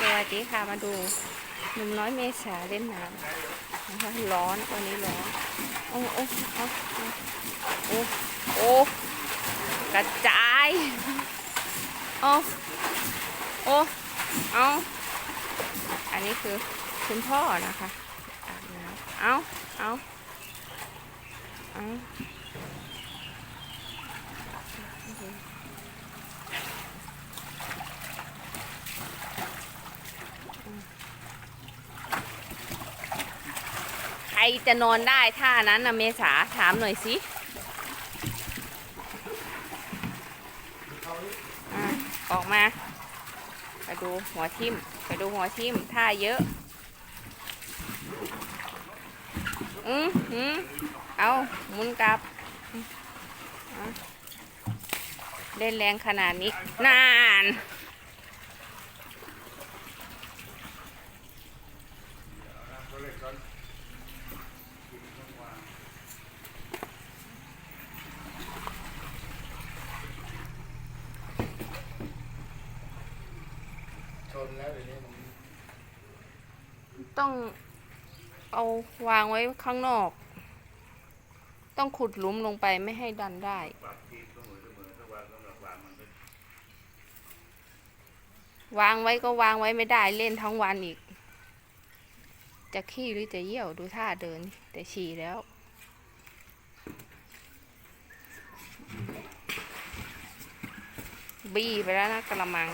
สวัสดีค่ะมาดูหนุ่มน้อยเมษาเล่นน้ำนะคะร้อนวันนี้ร้อนโอ้โอ้โอ้โอ้โอ้กระจายโอ้โอ้เอาอันนี้คือคุณพ่อนะคะอาบน้ำเอาเอาเอาใคร จะนอนได้ท่านั้นนะเมษาถามหน่อยสิออกมาไปดูหัวทิ่มไปดูหัวทิ่มท่าเยอะ อืมอืมเอาหมุนกลับเอาเล่นแรงขนาดนี้ นาน แล้วเดี๋ยวนี้ผมต้องเอาวางไว้ข้างนอก ต้องขุดหลุมลงไปไม่ให้ดันได้วางไว้ก็วางไว้ไม่ได้เล่นทั้งวันอีก จะขี้หรือจะเยี่ยวดูท่าเดิน แต่ฉี่แล้ว บี้ไปแล้วนะกระมัง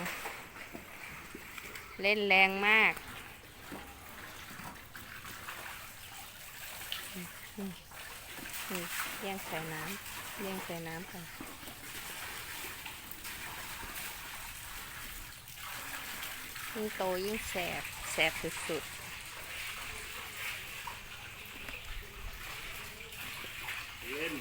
เล่นแรงมาก แย่งใส่น้ำแย่งใส่น้ำค่ะยิ่งโตยิ่งแสบ แสบสุด เล่น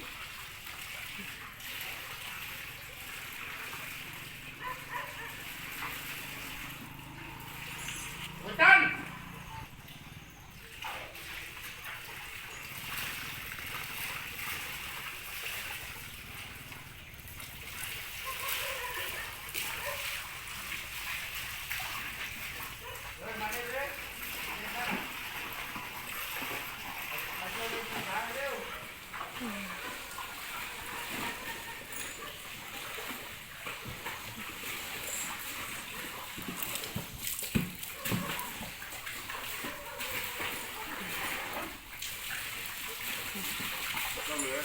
ก็เหลือ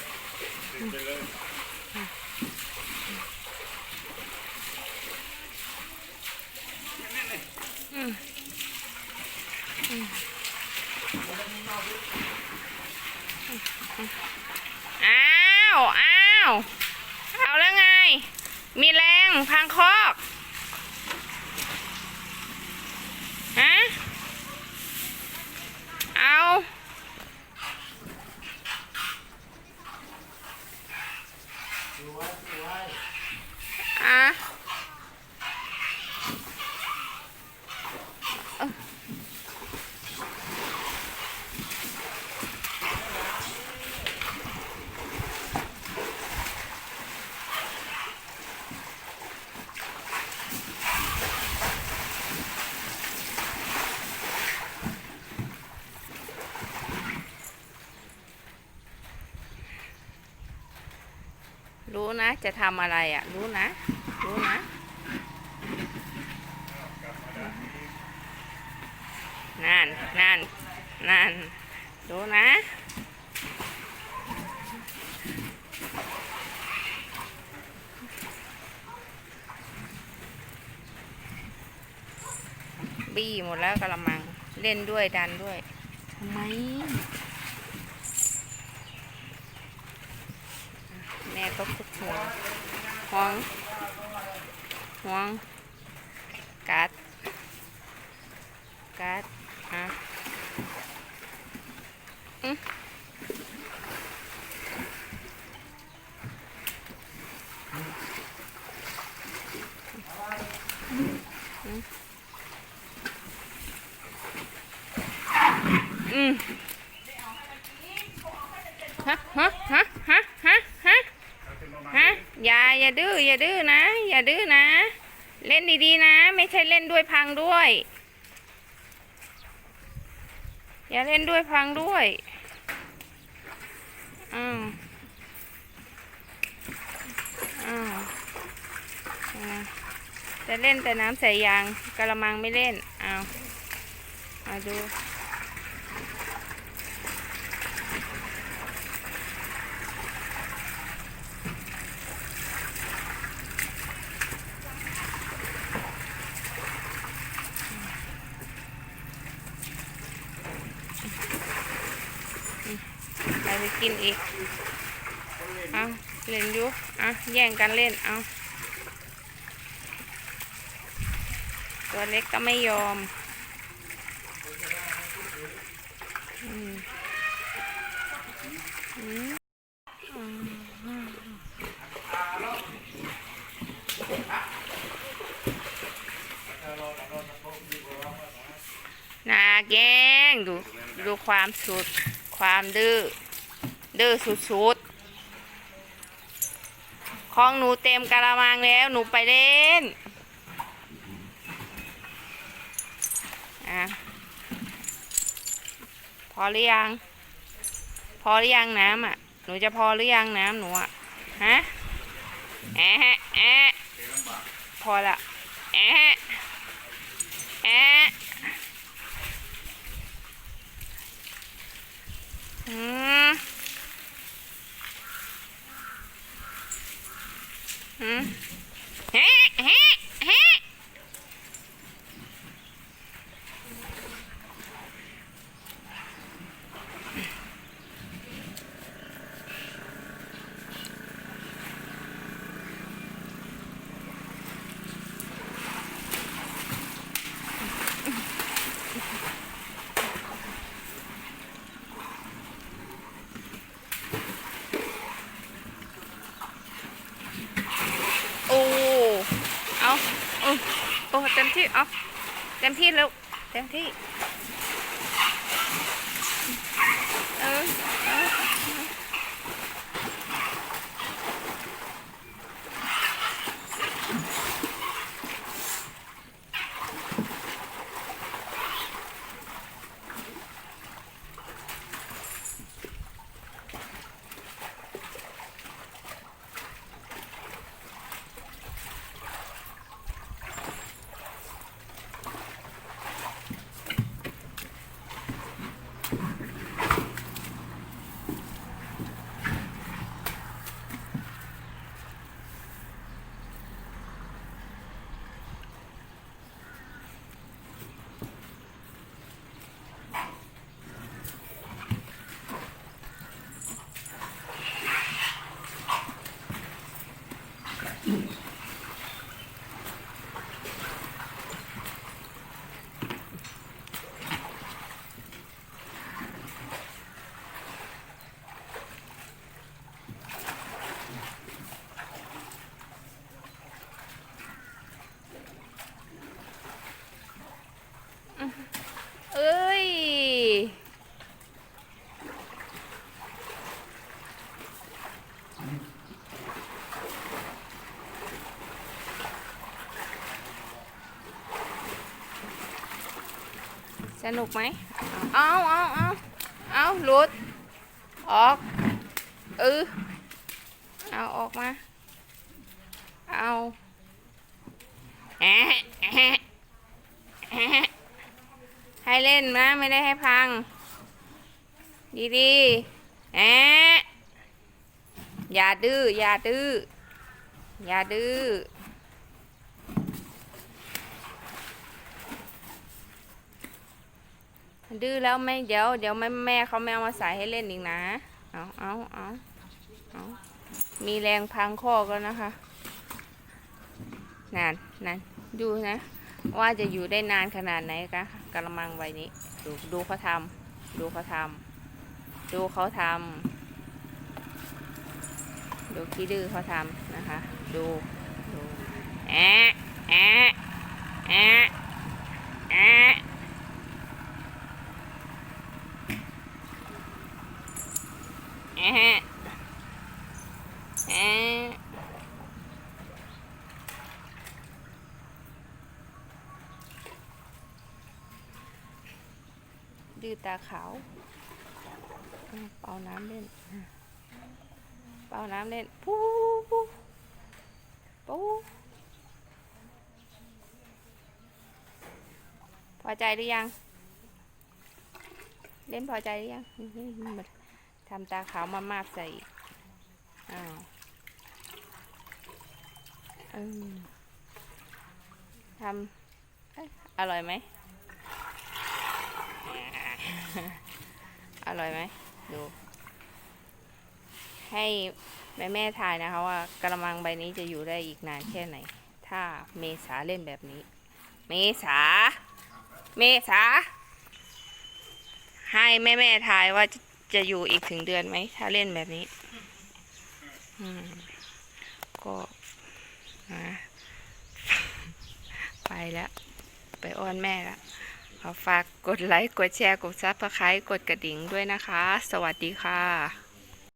ติดไปเลย ๆ อ้าว อ้าว เอาแล้วไง มีแรงพังคอกฮะเอา ดูไว้ดูไว้ อะ รู้นะ จะทำอะไรอะ รู้นะ รู้นะนั่นนั่นนั่นดูนะบี้หมดแล้วกระมังเล่นด้วยดันด้วยทำไม แม่ ห่วงห่วงกัดกัดอะอืมอืมฮ อย่าดื้ออย่าดื้อนะ อย่าดื้อนะ เล่นดีๆนะ ไม่ใช่เล่นด้วยพังด้วย อย่าเล่นด้วยพังด้วยอ้าวอ้าวจะเล่นแต่น้ำใส่ยางกระมังไม่เล่นเอาวมาดู ใครจะกินอีก เอาเล่นอยู่เอาแย่งกันเล่น เอา ตัวเล็กก็ไม่ยอมอืมอืมนาแกงดูดูความสุด ความดื้อ ดื้อสุดๆของหนูเต็มกะละมังแล้วหนูไปเล่นอะพอหรือยัง พอหรือยังน้ำอะ หนูจะพอหรือยังน้ำหนูอะฮะแอะแอะพอละแอะแอะอืม อืมแฮะแฮะแฮะโอ้ เอาโอ้โอ๋อเต็มที่แล้วเต็มที่ เออเออเอ้ย สนุกไหม เอาเอาเอาเอาหลุด ออก เออเอาออกมา เอาแอะแอะแอะให้เล่นนะ ไม่ได้ให้พัง ดีๆแอะอย่าดื้อ อย่าดื้อ อย่าดื้อ ดื้อแล้วไม่เดี๋ยวเดี๋ยวแม่แม่เขาไม่เอามาใส่ให้เล่นอีกนะ เอาเอาเอาเอามีแรงพังข้อกันนะคะนานนานดูนะ ว่าจะอยู่ได้นานขนาดไหนคะกระมังใบนี้ ดูดูเขาทำดูเขาทำดูเขาทำดูขี้ดื้อเขาทำนะคะ ดูดูแอะแอะแอะแอะแอะแอะ ตาขาว เป่าน้ำเล่น เป่าน้ำเล่นปูปูปูพอใจหรือยัง เล่นพอใจหรือยังมาทำตาขาวมามาบใส่อ้าวทำอร่อยไหม อร่อยไหมดู ให้แม่แม่ทายนะคะว่ากระมังใบนี้จะอยู่ได้อีกนานแค่ไหน ถ้าเมษาเล่นแบบนี้ เมษา เมษา ให้แม่แม่ทายว่าจะจะอยู่อีกถึงเดือนไหม ถ้าเล่นแบบนี้อก็นะไปแล้ว ไปอ้อนแม่แล้ว ขอฝากกดไลค์ กดแชร์ กดซับสไครต์กดกระดิ่งด้วยนะคะ สวัสดีค่ะ